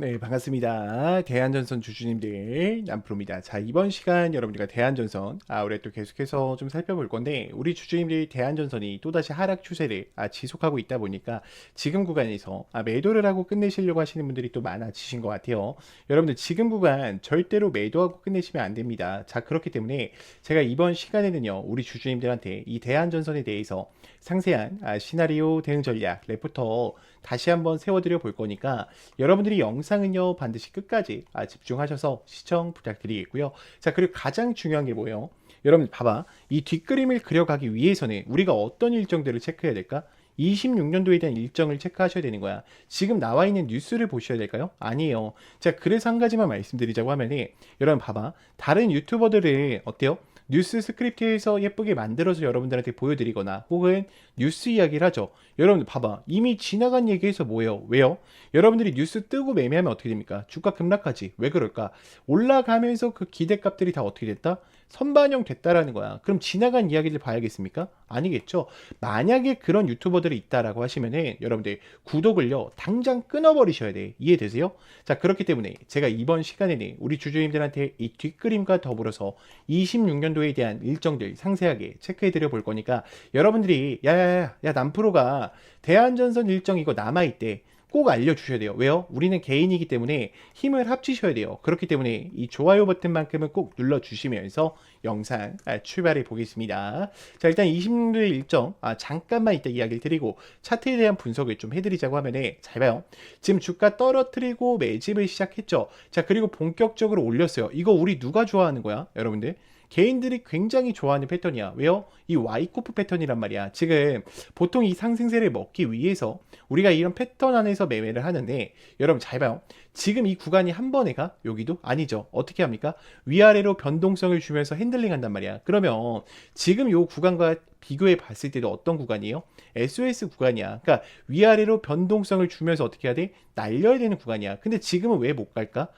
네, 반갑습니다. 대한전선 주주님들, 남프로입니다. 자, 이번 시간 여러분들과 대한전선, 아, 올해 또 계속해서 좀 살펴볼 건데, 우리 주주님들이 대한전선이 또다시 하락 추세를 아, 지속하고 있다 보니까 지금 구간에서 아, 매도를 하고 끝내시려고 하시는 분들이 또 많아지신 것 같아요. 여러분들 지금 구간 절대로 매도하고 끝내시면 안 됩니다. 자, 그렇기 때문에 제가 이번 시간에는요, 우리 주주님들한테 이 대한전선에 대해서 상세한 아, 시나리오 대응 전략, 레포터 다시 한번 세워드려 볼 거니까 여러분들이 영상 은요 반드시 끝까지 아, 집중하셔서 시청 부탁드리겠고요. 자 그리고 가장 중요한 게 뭐예요? 여러분 봐봐 이 뒷그림을 그려가기 위해서는 우리가 어떤 일정들을 체크해야 될까? 26년도에 대한 일정을 체크하셔야 되는 거야. 지금 나와 있는 뉴스를 보셔야 될까요? 아니에요. 자, 그래서 한 가지만 말씀드리자고 하면은, 여러분 봐봐. 다른 유튜버들을, 어때요? 뉴스 스크립트에서 예쁘게 만들어서 여러분들한테 보여드리거나 혹은 뉴스 이야기를 하죠. 여러분 봐봐. 이미 지나간 얘기에서 뭐예요? 왜요? 여러분들이 뉴스 뜨고 매매하면 어떻게 됩니까? 주가 급락하지. 왜 그럴까? 올라가면서 그 기대값들이 다 어떻게 됐다? 선반영 됐다라는 거야. 그럼 지나간 이야기를 봐야겠습니까? 아니겠죠. 만약에 그런 유튜버들이 있다라고 하시면은 여러분들 구독을요 당장 끊어버리셔야 돼. 이해되세요? 자 그렇기 때문에 제가 이번 시간에는 우리 주주님들한테 이 뒷그림과 더불어서 26년도에 대한 일정들 상세하게 체크해드려 볼 거니까 여러분들이 야야야 야 남프로가 대한전선 일정 이거 남아있대. 꼭 알려주셔야 돼요. 왜요? 우리는 개인이기 때문에 힘을 합치셔야 돼요. 그렇기 때문에 이 좋아요 버튼만큼은 꼭 눌러주시면서 영상 아, 출발해 보겠습니다. 자, 일단 20년도의 일정, 아, 잠깐만 이따 이야기를 드리고 차트에 대한 분석을 좀 해드리자고 하면은 잘 봐요. 지금 주가 떨어뜨리고 매집을 시작했죠. 자, 그리고 본격적으로 올렸어요. 이거 우리 누가 좋아하는 거야? 여러분들? 개인들이 굉장히 좋아하는 패턴이야. 왜요? 이 와이코프 패턴이란 말이야. 지금 보통 이 상승세를 먹기 위해서 우리가 이런 패턴 안에서 매매를 하는데 여러분 잘 봐요. 지금 이 구간이 한 번에 가? 여기도? 아니죠. 어떻게 합니까? 위아래로 변동성을 주면서 핸들링 한단 말이야. 그러면 지금 요 구간과 비교해 봤을 때도 어떤 구간이에요? SOS 구간이야. 그러니까 위아래로 변동성을 주면서 어떻게 해야 돼? 날려야 되는 구간이야. 근데 지금은 왜 못 갈까?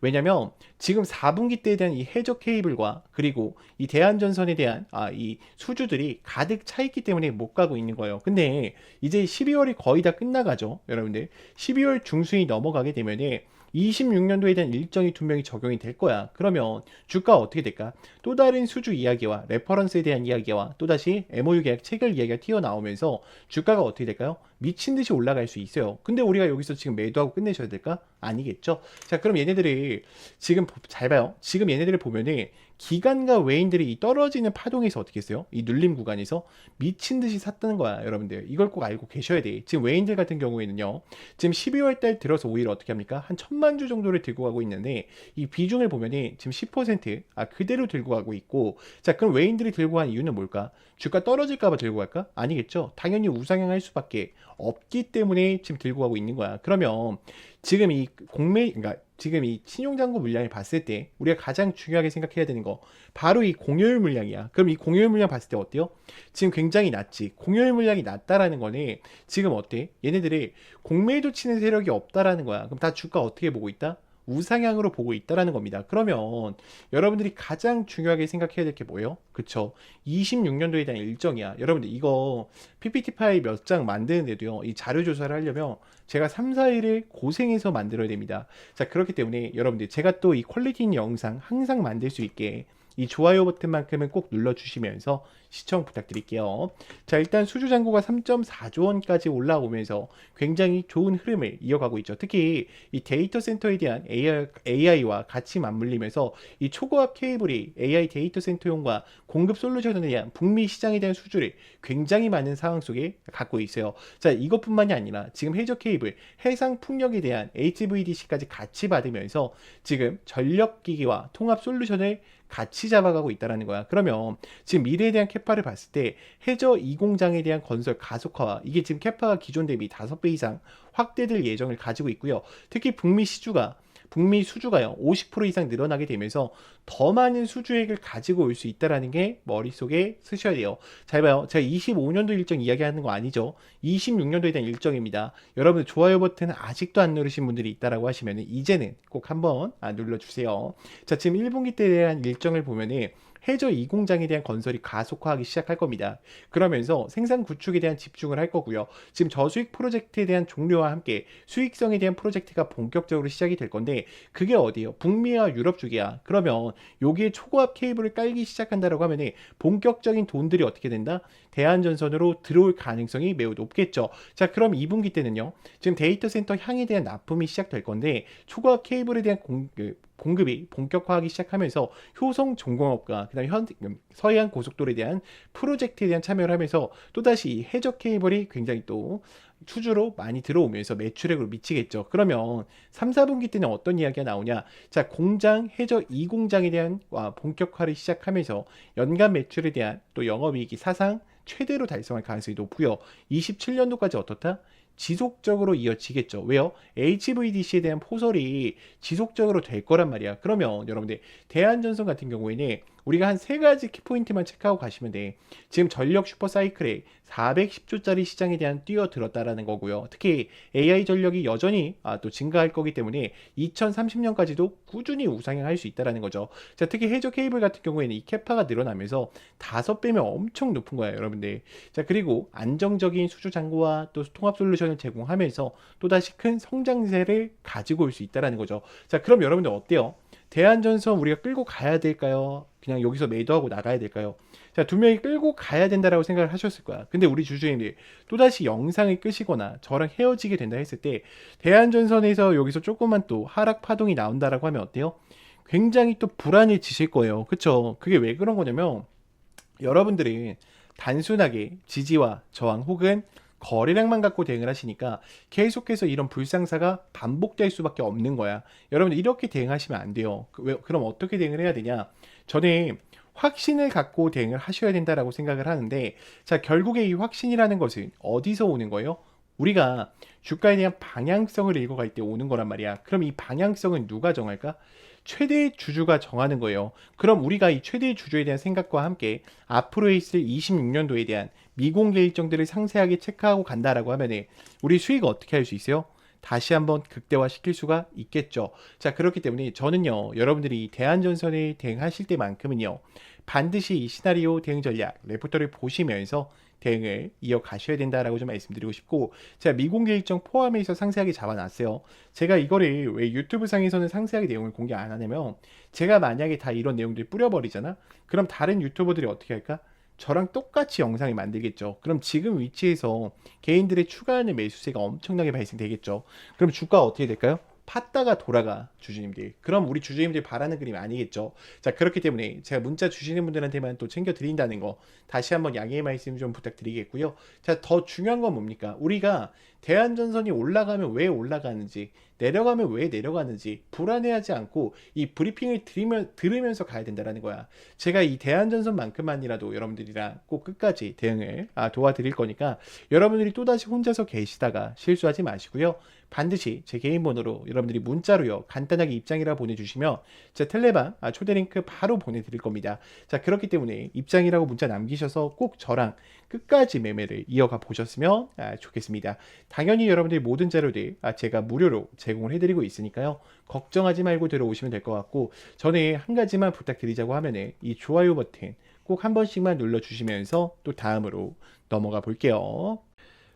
왜냐면 지금 4분기 때에 대한 이 해적 케이블과 그리고 이 대한전선에 대한 아, 이 수주들이 가득 차 있기 때문에 못 가고 있는 거예요. 근데 이제 12월이 거의 다 끝나가죠. 여러분들. 12월 중순이 넘어가게 되면은 26년도에 대한 일정이 분명히 적용이 될 거야. 그러면 주가 어떻게 될까? 또 다른 수주 이야기와 레퍼런스에 대한 이야기와 또다시 MOU 계약 체결 이야기가 튀어나오면서 주가가 어떻게 될까요? 미친 듯이 올라갈 수 있어요. 근데 우리가 여기서 지금 매도하고 끝내셔야 될까? 아니겠죠. 자, 그럼 얘네들이 지금 잘 봐요. 지금 얘네들을 보면은 기관과 외인들이 이 떨어지는 파동에서 어떻게 했어요? 이 눌림 구간에서 미친 듯이 샀다는 거야, 여러분들. 이걸 꼭 알고 계셔야 돼. 지금 외인들 같은 경우에는요. 지금 12월 달 들어서 오히려 어떻게 합니까? 한 천만 주 정도를 들고 가고 있는데 이 비중을 보면은 지금 10% 아, 그대로 들고 가고 있고 자, 그럼 외인들이 들고 간 이유는 뭘까? 주가 떨어질까 봐 들고 갈까? 아니겠죠. 당연히 우상향할 수밖에 없기 때문에 지금 들고 가고 있는 거야. 그러면 지금 이 공매 그러니까 지금 이 신용잔고 물량을 봤을 때 우리가 가장 중요하게 생각해야 되는 거 바로 이 공여율 물량이야. 그럼 이 공여율 물량 봤을 때 어때요? 지금 굉장히 낮지. 공여율 물량이 낮다라는 거는 지금 어때? 얘네들이 공매도 치는 세력이 없다라는 거야. 그럼 다 주가 어떻게 보고 있다? 우상향으로 보고 있다라는 겁니다. 그러면 여러분들이 가장 중요하게 생각해야 될 게 뭐예요? 그쵸? 26년도에 대한 일정이야. 여러분들 이거 PPT 파일 몇 장 만드는데도요. 이 자료 조사를 하려면 제가 3, 4일을 고생해서 만들어야 됩니다. 자, 그렇기 때문에 여러분들 제가 또 이 퀄리티 있는 영상 항상 만들 수 있게 이 좋아요 버튼만큼은 꼭 눌러주시면서 시청 부탁드릴게요. 자, 일단 수주 잔고가 3.4조 원까지 올라오면서 굉장히 좋은 흐름을 이어가고 있죠. 특히 이 데이터 센터에 대한 AI, 와 같이 맞물리면서 이 초고압 케이블이 AI 데이터 센터용과 공급 솔루션에 대한 북미 시장에 대한 수주를 굉장히 많은 상황 속에 갖고 있어요. 자, 이것뿐만이 아니라 지금 해저 케이블, 해상 풍력에 대한 HVDC까지 같이 받으면서 지금 전력 기기와 통합 솔루션을 같이 잡아가고 있다는 거야. 그러면 지금 미래에 대한 캐파를 봤을 때 해저 2공장에 대한 건설 가속화와 이게 지금 캐파가 기존 대비 5배 이상 확대될 예정을 가지고 있고요. 특히 북미 시주가 북미 수주가요 50% 이상 늘어나게 되면서 더 많은 수주액을 가지고 올 수 있다라는 게 머릿속에 쓰셔야 돼요. 잘 봐요. 제가 25년도 일정 이야기하는 거 아니죠. 26년도에 대한 일정입니다. 여러분 좋아요 버튼 아직도 안 누르신 분들이 있다라고 하시면 이제는 꼭 한번 아, 눌러주세요. 자 지금 1분기 때에 대한 일정을 보면은 해저 2공장에 대한 건설이 가속화하기 시작할 겁니다. 그러면서 생산 구축에 대한 집중을 할 거고요. 지금 저수익 프로젝트에 대한 종료와 함께 수익성에 대한 프로젝트가 본격적으로 시작이 될 건데 그게 어디예요? 북미와 유럽 쪽이야. 그러면 여기에 초고압 케이블을 깔기 시작한다라고 하면은 본격적인 돈들이 어떻게 된다? 대한전선으로 들어올 가능성이 매우 높겠죠. 자, 그럼 2분기 때는요. 지금 데이터 센터 향에 대한 납품이 시작될 건데 초고압 케이블에 대한 공, 그, 공급이 본격화하기 시작하면서 효성重공업과 그다음 현 서해안 고속도로에 대한 프로젝트에 대한 참여를 하면서 또다시 이 해적 케이블이 굉장히 또 투주로 많이 들어오면서 매출액으로 미치겠죠. 그러면 3, 4분기 때는 어떤 이야기가 나오냐? 자, 공장 해저 2공장에 대한 와, 본격화를 시작하면서 연간 매출에 대한 또 영업이익이 사상 최대로 달성할 가능성이 높고요. 27년도까지 어떻다? 지속적으로 이어지겠죠. 왜요? HVDC에 대한 포설이 지속적으로 될 거란 말이야. 그러면 여러분들 대한전선 같은 경우에는 우리가 한 세 가지 키포인트만 체크하고 가시면 돼. 지금 전력 슈퍼사이클에 410조짜리 시장에 대한 뛰어들었다라는 거고요. 특히 AI 전력이 여전히 아, 또 증가할 거기 때문에 2030년까지도 꾸준히 우상향할 수 있다라는 거죠. 자, 특히 해저 케이블 같은 경우에는 이 캐파가 늘어나면서 다섯 배면 엄청 높은 거예요, 여러분들. 자, 그리고 안정적인 수주 잔고와 또 통합 솔루션을 제공하면서 또다시 큰 성장세를 가지고 올 수 있다라는 거죠. 자, 그럼 여러분들 어때요? 대한전선 우리가 끌고 가야 될까요? 그냥 여기서 매도하고 나가야 될까요? 자, 두 명이 끌고 가야 된다라고 생각을 하셨을 거야. 근데 우리 주주님들이 또다시 영상을 끄시거나 저랑 헤어지게 된다 했을 때 대한전선에서 여기서 조금만 또 하락 파동이 나온다라고 하면 어때요? 굉장히 또 불안해지실 거예요. 그쵸? 그게 왜 그런 거냐면 여러분들이 단순하게 지지와 저항 혹은 거래량만 갖고 대응을 하시니까 계속해서 이런 불상사가 반복될 수밖에 없는 거야. 여러분들 이렇게 대응하시면 안 돼요. 그 왜- 그럼 어떻게 대응을 해야 되냐? 저는 확신을 갖고 대응을 하셔야 된다라고 생각을 하는데 자 결국에 이 확신이라는 것은 어디서 오는 거예요? 우리가 주가에 대한 방향성을 읽어갈 때 오는 거란 말이야. 그럼 이 방향성은 누가 정할까? 최대 주주가 정하는 거예요. 그럼 우리가 이 최대 주주에 대한 생각과 함께 앞으로 있을 26년도에 대한 미공개 일정들을 상세하게 체크하고 간다라고 하면은 우리 수익 어떻게 할 수 있어요? 다시 한번 극대화 시킬 수가 있겠죠. 자, 그렇기 때문에 저는요, 여러분들이 대한전선에 대응하실 때만큼은요, 반드시 이 시나리오 대응 전략, 레포터를 보시면서 대응을 이어가셔야 된다라고 좀 말씀드리고 싶고, 제가 미공개 일정 포함해서 상세하게 잡아놨어요. 제가 이거를 왜 유튜브 상에서는 상세하게 내용을 공개 안 하냐면, 제가 만약에 다 이런 내용들 뿌려버리잖아? 그럼 다른 유튜버들이 어떻게 할까? 저랑 똑같이 영상을 만들겠죠. 그럼 지금 위치에서 개인들의 추가하는 매수세가 엄청나게 발생되겠죠. 그럼 주가 어떻게 될까요? 팠다가 돌아가 주주님들. 그럼 우리 주주님들 바라는 그림 아니겠죠. 자 그렇기 때문에 제가 문자 주시는 분들한테만 또 챙겨 드린다는 거 다시 한번 양해의 말씀 좀 부탁드리겠고요. 자 더 중요한 건 뭡니까? 우리가 대한전선이 올라가면 왜 올라가는지 내려가면 왜 내려가는지 불안해하지 않고 이 브리핑을 들으면, 들으면서 가야 된다는 거야. 제가 이 대한전선만큼만이라도 여러분들이랑 꼭 끝까지 대응을 아, 도와드릴 거니까 여러분들이 또다시 혼자서 계시다가 실수하지 마시고요. 반드시 제 개인 번호로 여러분들이 문자로요 간단하게 입장이라 보내주시면 제 텔레방 아, 초대 링크 바로 보내드릴 겁니다. 자 그렇기 때문에 입장이라고 문자 남기셔서 꼭 저랑 끝까지 매매를 이어가 보셨으면 아, 좋겠습니다. 당연히 여러분들이 모든 자료들 아, 제가 무료로 제공을 해드리고 있으니까요. 걱정하지 말고 들어오시면 될 것 같고 전에 한 가지만 부탁드리자고 하면은 이 좋아요 버튼 꼭 한 번씩만 눌러주시면서 또 다음으로 넘어가 볼게요.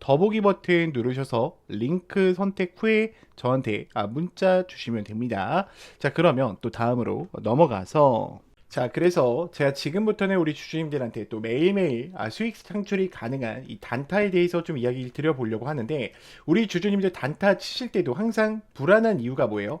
더보기 버튼 누르셔서 링크 선택 후에 저한테 아, 문자 주시면 됩니다. 자, 그러면 또 다음으로 넘어가서 자, 그래서 제가 지금부터는 우리 주주님들한테 또 매일매일 아, 수익 창출이 가능한 이 단타에 대해서 좀 이야기를 드려보려고 하는데 우리 주주님들 단타 치실 때도 항상 불안한 이유가 뭐예요?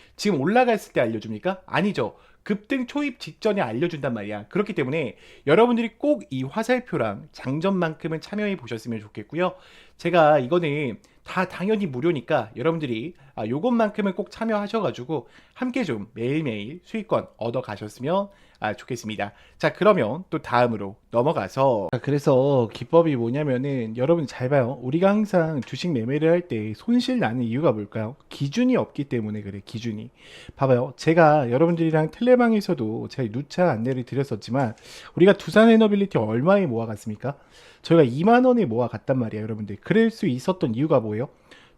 지금 올라갔을 때 알려줍니까 아니죠 급등 초입 직전에 알려준단 말이야. 그렇기 때문에 여러분들이 꼭 이 화살표랑 장전만큼은 참여해 보셨으면 좋겠고요. 제가 이거는 다 당연히 무료니까 여러분들이 아, 요것만큼은 꼭 참여하셔가지고 함께 좀 매일매일 수익권 얻어 가셨으면 아, 좋겠습니다. 자, 그러면 또 다음으로 넘어가서 자, 그래서 기법이 뭐냐면은 여러분 잘 봐요. 우리가 항상 주식 매매를 할 때 손실 나는 이유가 뭘까요? 기준이 없기 때문에 그래. 기준이. 봐봐요. 제가 여러분들이랑 텔레방에서도 제가 누차 안내를 드렸었지만 우리가 두산 에너빌리티 얼마에 모아갔습니까? 저희가 2만 원에 모아갔단 말이에요, 여러분들. 그럴 수 있었던 이유가 뭐예요?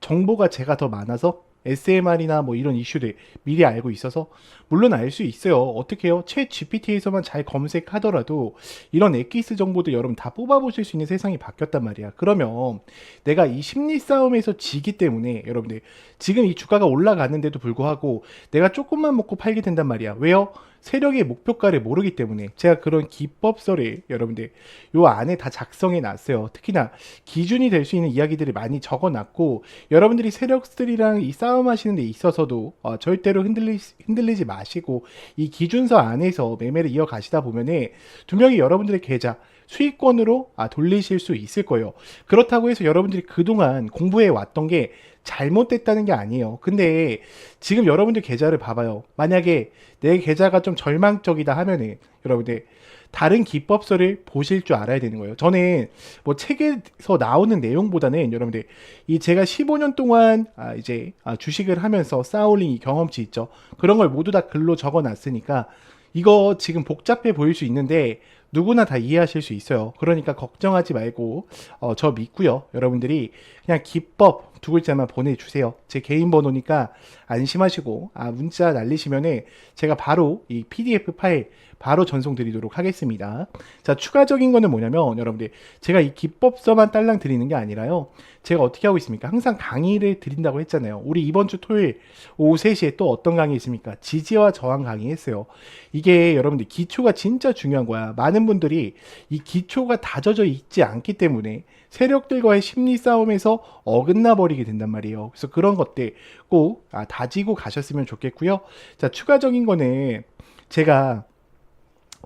정보가 제가 더 많아서 SMR이나 뭐 이런 이슈들 미리 알고 있어서 물론 알 수 있어요. 어떻게 해요? 최 GPT에서만 잘 검색하더라도 이런 엑기스 정보도 여러분 다 뽑아보실 수 있는 세상이 바뀌었단 말이야. 그러면 내가 이 심리 싸움에서 지기 때문에 여러분들 지금 이 주가가 올라갔는데도 불구하고 내가 조금만 먹고 팔게 된단 말이야. 왜요? 세력의 목표가를 모르기 때문에 제가 그런 기법서를 여러분들 요 안에 다 작성해 놨어요. 특히나 기준이 될 수 있는 이야기들을 많이 적어 놨고 여러분들이 세력들이랑 이 싸움 하시는 데 있어서도 어, 절대로 흔들리, 흔들리지 마시고 이 기준서 안에서 매매를 이어가시다 보면은 분명히 여러분들의 계좌 수익권으로 아, 돌리실 수 있을 거예요. 그렇다고 해서 여러분들이 그동안 공부해 왔던 게 잘못됐다는 게 아니에요. 근데 지금 여러분들 계좌를 봐봐요. 만약에 내 계좌가 좀 절망적이다 하면은 여러분들 다른 기법서를 보실 줄 알아야 되는 거예요. 저는 뭐 책에서 나오는 내용보다는 여러분들 이 제가 15년 동안 아 이제 아 주식을 하면서 쌓아올린 이 경험치 있죠. 그런 걸 모두 다 글로 적어 놨으니까 이거 지금 복잡해 보일 수 있는데 누구나 다 이해하실 수 있어요. 그러니까 걱정하지 말고 어, 저 믿고요. 여러분들이 그냥 기법 두 글자만 보내주세요. 제 개인 번호니까 안심하시고 아 문자 날리시면은 제가 바로 이 PDF 파일 바로 전송 드리도록 하겠습니다. 자 추가적인 거는 뭐냐면 여러분들 제가 이 기법서만 딸랑 드리는 게 아니라요. 제가 어떻게 하고 있습니까? 항상 강의를 드린다고 했잖아요. 우리 이번 주 토요일 오후 3시에 또 어떤 강의 있습니까? 지지와 저항 강의 했어요. 이게 여러분들 기초가 진짜 중요한 거야. 많은 분들이 이 기초가 다져져 있지 않기 때문에 세력들과의 심리 싸움에서 어긋나 버리게 된단 말이에요. 그래서 그런 것들 꼭 아, 다지고 가셨으면 좋겠고요. 자, 추가적인 거는 제가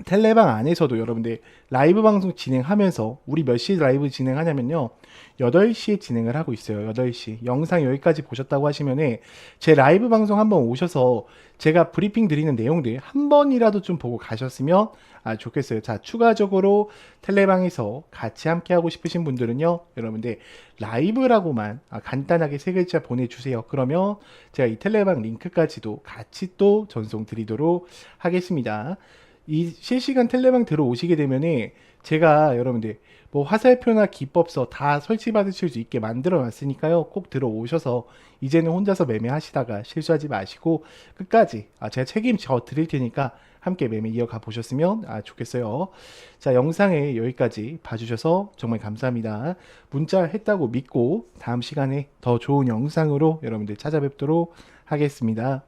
텔레방 안에서도 여러분들 라이브 방송 진행하면서 우리 몇 시에 라이브 진행하냐면요. 8시에 진행을 하고 있어요. 8시. 영상 여기까지 보셨다고 하시면은 제 라이브 방송 한번 오셔서 제가 브리핑 드리는 내용들 한 번이라도 좀 보고 가셨으면 아, 좋겠어요. 자, 추가적으로 텔레방에서 같이 함께 하고 싶으신 분들은요. 여러분들 라이브라고만 아, 간단하게 세 글자 보내주세요. 그러면 제가 이 텔레방 링크까지도 같이 또 전송 드리도록 하겠습니다. 이 실시간 텔레방 들어오시게 되면은 제가 여러분들 뭐 화살표나 기법서 다 설치 받으실 수 있게 만들어 놨으니까요. 꼭 들어오셔서 이제는 혼자서 매매하시다가 실수하지 마시고 끝까지 아, 제가 책임져 드릴 테니까 함께 매매 이어가 보셨으면 아, 좋겠어요. 자, 영상에 여기까지 봐주셔서 정말 감사합니다. 문자 했다고 믿고 다음 시간에 더 좋은 영상으로 여러분들 찾아뵙도록 하겠습니다.